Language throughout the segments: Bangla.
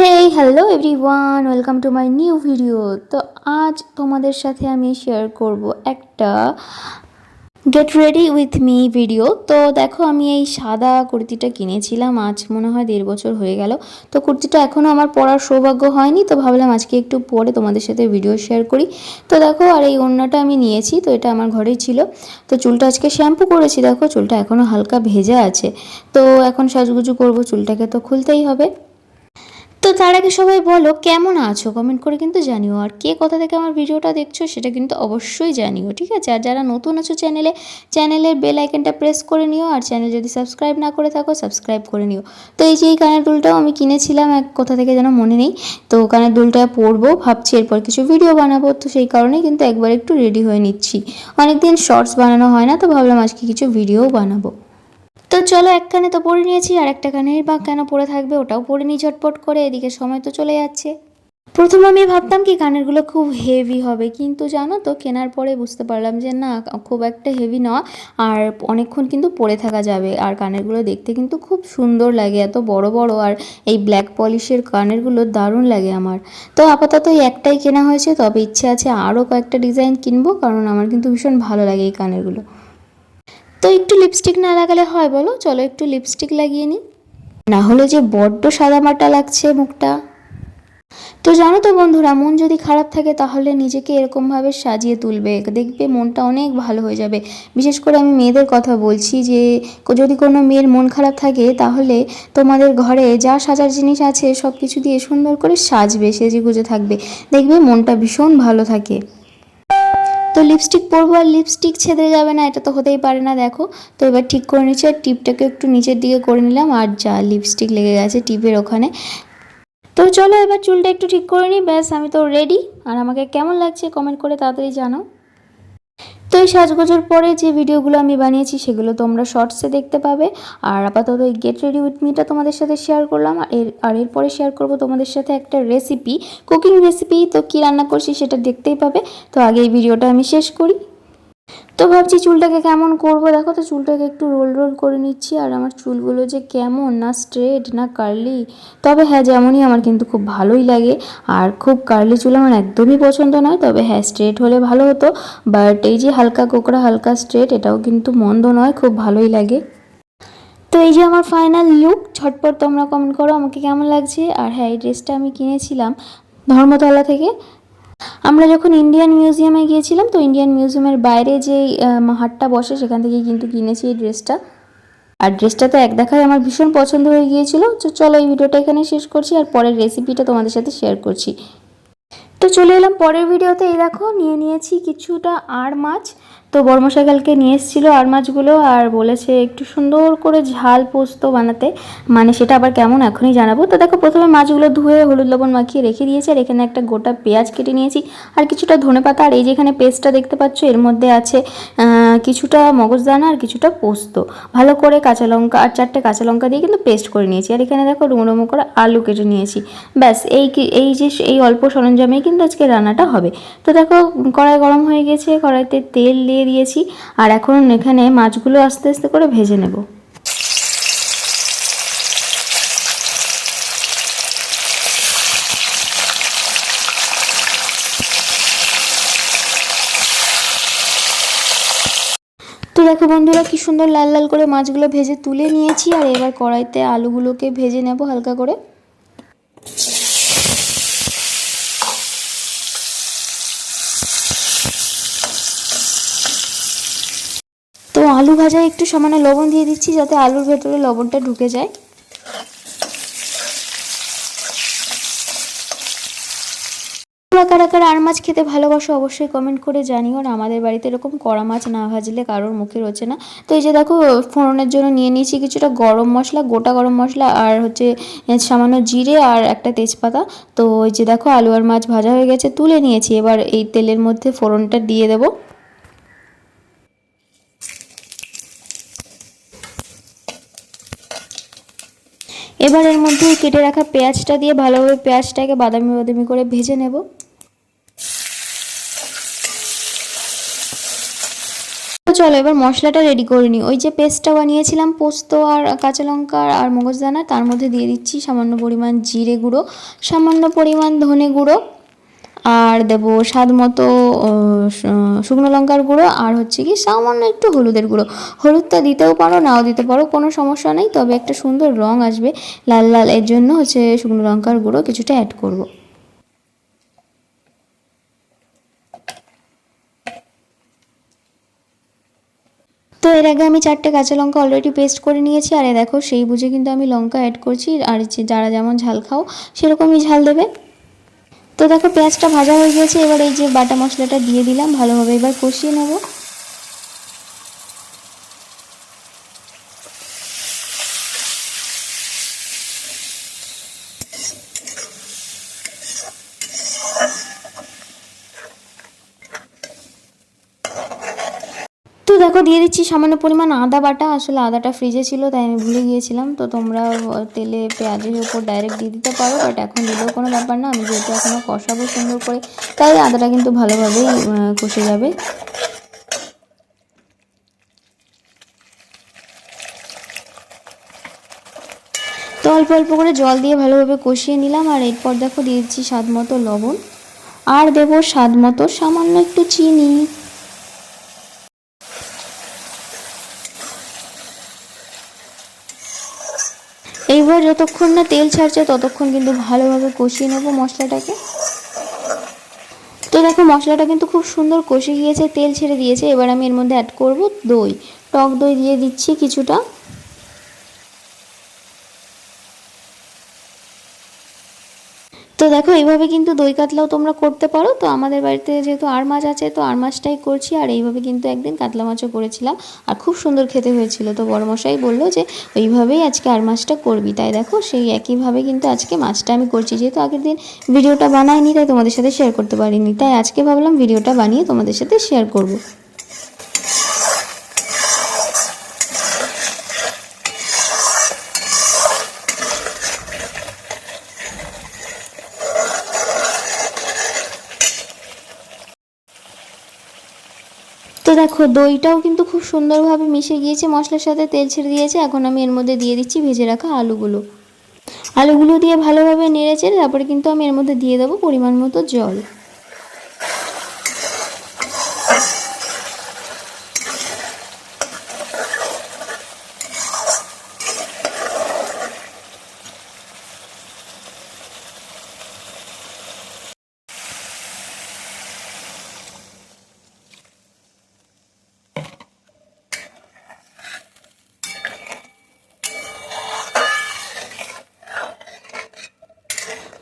Hey hello everyone welcome to my new video তো আজ তোমাদের সাথে আমি শেয়ার করব একটা get ready with me video তো দেখো আমি এই সাদা কুর্তিটা কিনেছিলাম, আজ মনে হয় দেড় বছর হয়ে গেল। তো কুর্তিটা এখনও আমার পরার সৌভাগ্য হয়নি, তো ভাবলাম আজকে একটু পরে তোমাদের সাথে ভিডিও শেয়ার করি। তো দেখো, আর এই ওড়নাটা আমি নিয়েছি, তো এটা আমার ঘরেই ছিল। তো চুলটা আজকে শ্যাম্পু করেছি, দেখো চুলটা এখনও হালকা ভেজা আছে। তো এখন সাজগুজু করব, চুলটাকে তো খুলতেই হবে। তো তার আগে সবাই বলো, কেমন আছো? কমেন্ট করে কিন্তু জানিও। আর কে কোথা থেকে আমার ভিডিওটা দেখছ সেটা কিন্তু অবশ্যই জানিও, ঠিক আছে? আর যারা নতুন আছো চ্যানেলে চ্যানেলের বেল আইকনটা প্রেস করে নিও। আর চ্যানেল যদি সাবস্ক্রাইব না করে থাকো সাবস্ক্রাইব করে নিও। তো এই যে এই কানের দুলটাও আমি কিনেছিলাম, এক কোথা থেকে যেন মনে নেই। তো কানের দুলটা পরবো, ভাবছি এরপর কিছু ভিডিও বানাবো। তো সেই কারণেই কিন্তু একবার একটু রেডি হয়ে নিচ্ছি। অনেকদিন শর্টস বানানো হয় না, তো ভাবলাম আজকে কিছু ভিডিও বানাবো। তো চলো এক কানে তো পরে নিয়েছি, আর একটা কানের বা কেন পরে থাকবে ওটাও পরে নিই ঝটপট করে, এদিকে সময় তো চলে যাচ্ছে। প্রথমে আমি ভাবতাম কি কানেরগুলো খুব হেভি হবে, কিন্তু জানো তো কেনার পরে বুঝতে পারলাম যে না, খুব একটা হেভি নয় আর অনেকক্ষণ কিন্তু পরে থাকা যাবে, আর কানেরগুলো দেখতে কিন্তু খুব সুন্দর লাগে, এত বড় বড়, আর এই ব্ল্যাক পলিশের কানেরগুলো দারুণ লাগে আমার। তো আপাতত এই একটাই কেনা হয়েছে, তবে ইচ্ছে আছে আরও কয়েকটা ডিজাইন কিনবো, কারণ আমার কিন্তু ভীষণ ভালো লাগে এই কানেরগুলো। তো একটু লিপস্টিক না লাগালে হয় বলো? চলো একটু লিপস্টিক লাগিয়ে নিই। না হলে যে বড্ড সাদামাটা লাগছে মুখটা। তো জানো তো বন্ধুরা, মন যদি খারাপ থাকে তাহলে নিজেকে এরকমভাবে সাজিয়ে তুলবে। দেখবে মনটা অনেক ভালো হয়ে যাবে। বিশেষ করে আমি মেয়েদের কথা বলছি যে, যদি কোনো মেয়ের মন খারাপ থাকে তাহলে তোমাদের ঘরে যা সাজার জিনিস আছে সব কিছু দিয়ে সুন্দর করে সাজবে, সেজে গুজে থাকবে। দেখবে মনটা ভীষণ ভালো থাকে। তো লিপস্টিক পরবো আর লিপস্টিক ছেদে যাবে না, এটা তো হতেই পারে না, দেখো। তো এবার ঠিক করে নিচ্ছি আর টিপটাকে একটু নিচের দিকে করে নিলাম, আর যা লিপস্টিক লেগে গেছে টিপের ওখানে। তো চলো এবার চুলটা একটু ঠিক করে নিই, ব্যাস আমি তো রেডি আর আমাকে কেমন লাগছে কমেন্ট করে তাড়াতাড়ি জানাও। তো এই সাজগোজের পরে যে ভিডিওগুলো আমি বানিয়েছি সেগুলো তোমরা শর্টসে দেখতে পাবে। আর আপাতত এই গেট রেডি উইথ মিটা তোমাদের সাথে শেয়ার করলাম। আর এর, আর এরপরে শেয়ার করব তোমাদের সাথে একটা রেসিপি কুকিং রেসিপি তো কী রান্না করছি সেটা দেখতেই পাবে। তো আগে এই ভিডিওটা আমি শেষ করি। তো ভাবছি চুলটাকে কেমন করব? দেখো তো চুলটাকে একটু রোল রোল করে নিচ্ছি। আর আমার চুলগুলো যে কেমন, না স্ট্রেট না কার্লি তবে হ্যাঁ যেমনই আমার কিন্তু খুব ভালোই লাগে। আর খুব কার্লি চুল আমার একদমই পছন্দ নয়, তবে হ্যাঁ স্ট্রেট হলে ভালো হতো। বাট এই যে হালকা কোকড়া, হালকা স্ট্রেট এটাও কিন্তু মন্দ নয়, খুব ভালোই লাগে। তো এই যে আমার ফাইনাল লুক ঝটপট তোমরা কমেন্ট করো, আমাকে কেমন লাগছে? আর হ্যাঁ এই ড্রেসটা আমি কিনেছিলাম ধর্মতলা থেকে। আমরা যখন ইন্ডিয়ান মিউজিয়ামে গিয়েছিলাম, তো ইন্ডিয়ান মিউজিয়ামের বাইরে যে হাটটা বসে, সেখান থেকে কিন্তু কিনেছি এই ড্রেসটা। আর ড্রেসটা তো এক দেখায় আমার ভীষণ পছন্দ হয়ে গিয়েছিল। তো চলো এই ভিডিওটা এখানে শেষ করছি আর পরের রেসিপিটা তোমাদের সাথে শেয়ার করছি। তো চলে এলাম পরের ভিডিওতে এই দেখো, নিয়ে নিয়েছি কিছুটা আর মাছ। তো বর্মশাইকালকে নিয়ে এসেছিল আর মাছগুলো আর বলেছে একটু সুন্দর করে ঝাল পোস্ত বানাতে। মানে সেটা আবার কেমন এখনই জানাব। তো দেখো, প্রথমে মাছগুলো ধুয়ে হলুদ লবণ মাখিয়ে রেখে দিয়েছি আর এখানে একটা গোটা পেঁয়াজ কেটে নিয়েছি। আর কিছুটা ধনে পাতা আর এই যে এখানে পেস্টটা দেখতে পাচ্ছ, এর মধ্যে আছে কিছুটা মগজদানা আর কিছুটা পোস্ত। ভালো করে কাঁচা লঙ্কা আর চারটে কাঁচা লঙ্কা দিয়ে কিন্তু পেস্ট করে নিয়েছি। আর এখানে দেখো ডুমো ডুমো করে আলু কেটে নিয়েছি। ব্যাস, এই এই যে এই অল্প সরঞ্জামেই কিন্তু আজকে রান্নাটা হবে। তো দেখো, কড়াই গরম হয়ে গেছে। কড়াইতে তেল দিয়ে দিয়েছি। আর এখন এখানে মাছগুলো আস্তে আস্তে করে ভেজে নেব। তো দেখো বন্ধুরা, কি সুন্দর লাল লাল করে মাছগুলো ভেজে তুলে নিয়েছি। আর এবার কড়াইতে আলুগুলোকে ভেজে নেব হালকা করে তো আলু ভাজায় একটু সামান্য লবণ দিয়ে দিচ্ছি যাতে আলুর ভেতরে লবণটা ঢুকে যায়। তোমরা কারা কারা আর মাছ খেতে ভালোবাসো অবশ্যই কমেন্ট করে জানিও আর আমাদের বাড়িতে এরকম কড়া মাছ না ভাজলে কারোর মুখে রয়েছে না। তো এই যে দেখো, ফোড়নের জন্য নিয়ে নিয়েছি কিছুটা গরম মশলা, গোটা গরম মশলা আর হচ্ছে সামান্য জিরে আর একটা তেজপাতা। তো ওই যে দেখো আলু আর মাছ ভাজা হয়ে গেছে, তুলে নিয়েছি। এবার এই তেলের মধ্যে ফোড়নটা দিয়ে দেবো। এবার এর মধ্যে কেটে রাখা পেঁয়াজটা দিয়ে ভালোভাবে পেঁয়াজটাকে বাদামি বাদামি করে ভেজে নেব। চলো এবার মশলাটা রেডি করে নিই। ওই যে পেস্টটা বানিয়েছিলাম, পোস্ত আর কাঁচা লঙ্কা আর মগজদানা, তার মধ্যে দিয়ে দিচ্ছি সামান্য পরিমাণ জিরে গুঁড়ো, সামান্য পরিমাণ ধনে গুঁড়ো আর দেবো স্বাদ মতো শুকনো লঙ্কার গুঁড়ো আর হচ্ছে কি সামান্য একটু হলুদের গুঁড়ো। হলুদটা দিতেও পারো, নাও দিতে পারো, কোনো সমস্যা নেই। তবে একটা সুন্দর রং আসবে, লাল লাল। এর জন্য হচ্ছে শুকনো লঙ্কার গুঁড়ো কিছুটা অ্যাড করব। তো এর আগে আমি চারটে কাঁচা লঙ্কা অলরেডি পেস্ট করে নিয়েছি, আর দেখো সেই বুঝে কিন্তু আমি লঙ্কা অ্যাড করছি। আর যারা যেমন ঝাল খাও, সেরকমই ঝাল দেবে। তো দেখো পেঁয়াজটা ভাজা হয়ে গেছে এবার এই যে বাটা মশলাটা দিয়ে দিলাম, ভালোভাবে এবার কষিয়ে নেব। দেখো, দিয়ে দিচ্ছি সামান্য পরিমাণ আদা বাটা। আসলে আদাটা ফ্রিজে ছিল, তাই আমি ভুলে গিয়েছিলাম। তো তোমরা তেলে পেঁয়াজের উপর ডাইরেক্ট দিয়ে দিতে পারো বাট এখন দিলেও কোনো ব্যাপার না। আমি যেহেতু এখনও কষাবো সুন্দর করে, তাই আদাটা কিন্তু ভালোভাবেই কষে যাবে। তো অল্প অল্প করে জল দিয়ে ভালোভাবে কষিয়ে নিলাম, আর এরপর দেখো, দিয়ে দিচ্ছি স্বাদ মতো লবণ। আর দেবো স্বাদ মতো সামান্য একটু চিনি। এইবার যতক্ষণ না তেল ছাড়ছে ততক্ষণ কিন্তু ভালোভাবে কষিয়ে নেব মশলাটাকে। তো দেখো, মশলাটা কিন্তু খুব সুন্দর কষে গিয়েছে, তেল ছেড়ে দিয়েছে। এবার আমি এর মধ্যে অ্যাড করব দই। টক দই দিয়ে দিচ্ছি কিছুটা। তো দেখো, এইভাবে কিন্তু দই কাতলাও তোমরা করতে পারো। তো আমাদের বাড়িতে যেহেতু আর মাছ আছে, তো আর মাছটাই করছি। আর এইভাবে কিন্তু একদিন কাতলা মাছও করেছিলাম। আর খুব সুন্দর খেতে হয়েছিল। তো বড় মশাই বলল যে ওইভাবেই আজকে আর মাছটা করবি। তাই দেখো, সেই একইভাবে কিন্তু আজকে মাছটা আমি করছি। যেহেতু আগের দিন ভিডিওটা বানাইনি, তাই তোমাদের সাথে শেয়ার করতে পারিনি। তাই আজকে ভাবলাম ভিডিওটা বানিয়ে তোমাদের সাথে শেয়ার করব। তো দেখো, দইটাও কিন্তু খুব সুন্দরভাবে মিশে গিয়েছে, মশলার সাথে তেল ছেড়ে দিয়েছে। এখন আমি এর মধ্যে দিয়ে দিচ্ছি ভেজে রাখা আলুগুলো। আলুগুলো দিয়ে ভালোভাবে নেড়েছে তারপরে কিন্তু আমি এর মধ্যে দিয়ে দেবো পরিমাণ মতো জল।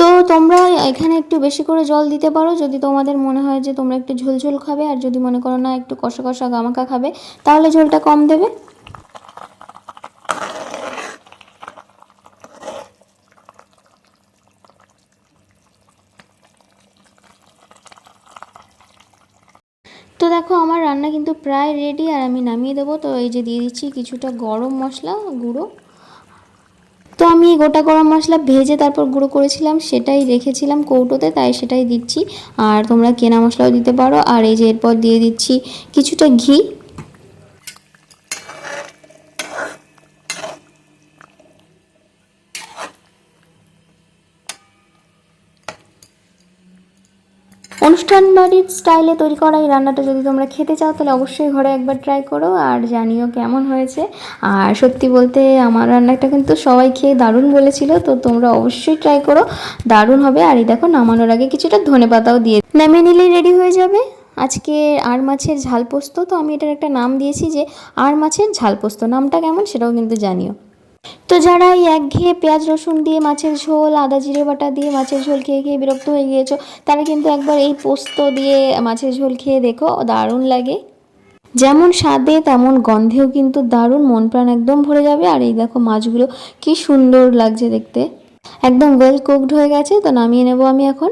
তো তোমরা এখানে একটু বেশি করে জল দিতে পারো। যদি তোমাদের মনে হয় যে তোমরা একটু ঝোল ঝোল খাবে, আর যদি মনে করো না একটু কষা কষা গামাকা খাবে, তাহলে ঝোলটা কম দেবে। তো দেখো, আমার রান্না কিন্তু প্রায় রেডি আর আমি নামিয়ে দেবো। তো এই যে দিয়ে দিচ্ছি কিছুটা গরম মশলা গুঁড়ো। আমি গোটা গরম মশলা ভেজে তারপর গুঁড়ো করেছিলাম, সেটাই রেখেছিলাম কৌটোতে, তাই সেটাই দিচ্ছি। আর তোমরা কেনা মশলাও দিতে পারো। আর এই যে এরপর দিয়ে দিচ্ছি কিছুটা ঘি। অনুষ্ঠান বাড়ির স্টাইলে তৈরি করা এই রান্নাটা যদি তোমরা খেতে চাও, তাহলে অবশ্যই ঘরে একবার ট্রাই করো আর জানিও কেমন হয়েছে। আর সত্যি বলতে আমার রান্নাটা কিন্তু সবাই খেয়ে দারুণ বলেছিল, তো তোমরা অবশ্যই ট্রাই করো, দারুণ হবে। আর এই দেখো, নামানোর আগে কিছুটা ধনে পাতাও দিয়ে নামিয়ে নিলেই রেডি হয়ে যাবে। আজকে আর মাছের ঝাল পোস্ত, তো আমি এটার একটা নাম দিয়েছি যে আর মাছের ঝাল পোস্ত। নামটা কেমন সেটাও কিন্তু জানিও। তো যারা এই একঘেয়ে পেঁয়াজ, রসুন দিয়ে মাছের ঝোল, আদা, জিরে বাটা দিয়ে মাছের ঝোল খেয়ে খেয়ে বিরক্ত হয়ে গিয়েছো, তারা কিন্তু একবার এই পোস্ত দিয়ে মাছের ঝোল খেয়ে দেখো, দারুণ লাগে। যেমন স্বাদে তেমন গন্ধেও কিন্তু দারুণ, মন প্রাণ একদম ভরে যাবে। আর এই দেখো মাছগুলো কি সুন্দর লাগছে দেখতে। একদম ওয়েল কুকড হয়ে গেছে, তো নামিয়ে নেব আমি এখন।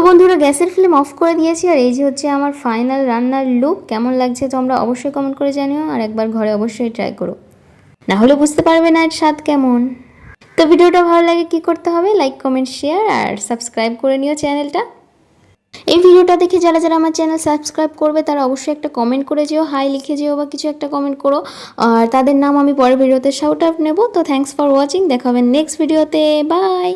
তো বন্ধুরা, গ্যাসের ফ্লেম অফ করে দিয়েছি আর এই যে হচ্ছে আমার ফাইনাল রান্নার লুক কেমন লাগছে তোমরা অবশ্যই কমেন্ট করে জানিও আর একবার ঘরে অবশ্যই ট্রাই করো। না হলে বুঝতে পারবে না এর স্বাদ কেমন। তো ভিডিওটা ভালো লাগে কি করতে হবে লাইক কমেন্ট শেয়ার আর সাবস্ক্রাইব করে নিও চ্যানেলটা এই ভিডিওটা দেখে যারা যারা আমার চ্যানেল সাবস্ক্রাইব করবে, তারা অবশ্যই একটা কমেন্ট করে যেও হাই লিখে যেও বা কিছু একটা কমেন্ট করো। আর তাদের নাম আমি পরের ভিডিওতে শাউট আউট নেব। তো থ্যাংকস ফর ওয়াচিং দেখা হবে নেক্সট ভিডিওতে বাই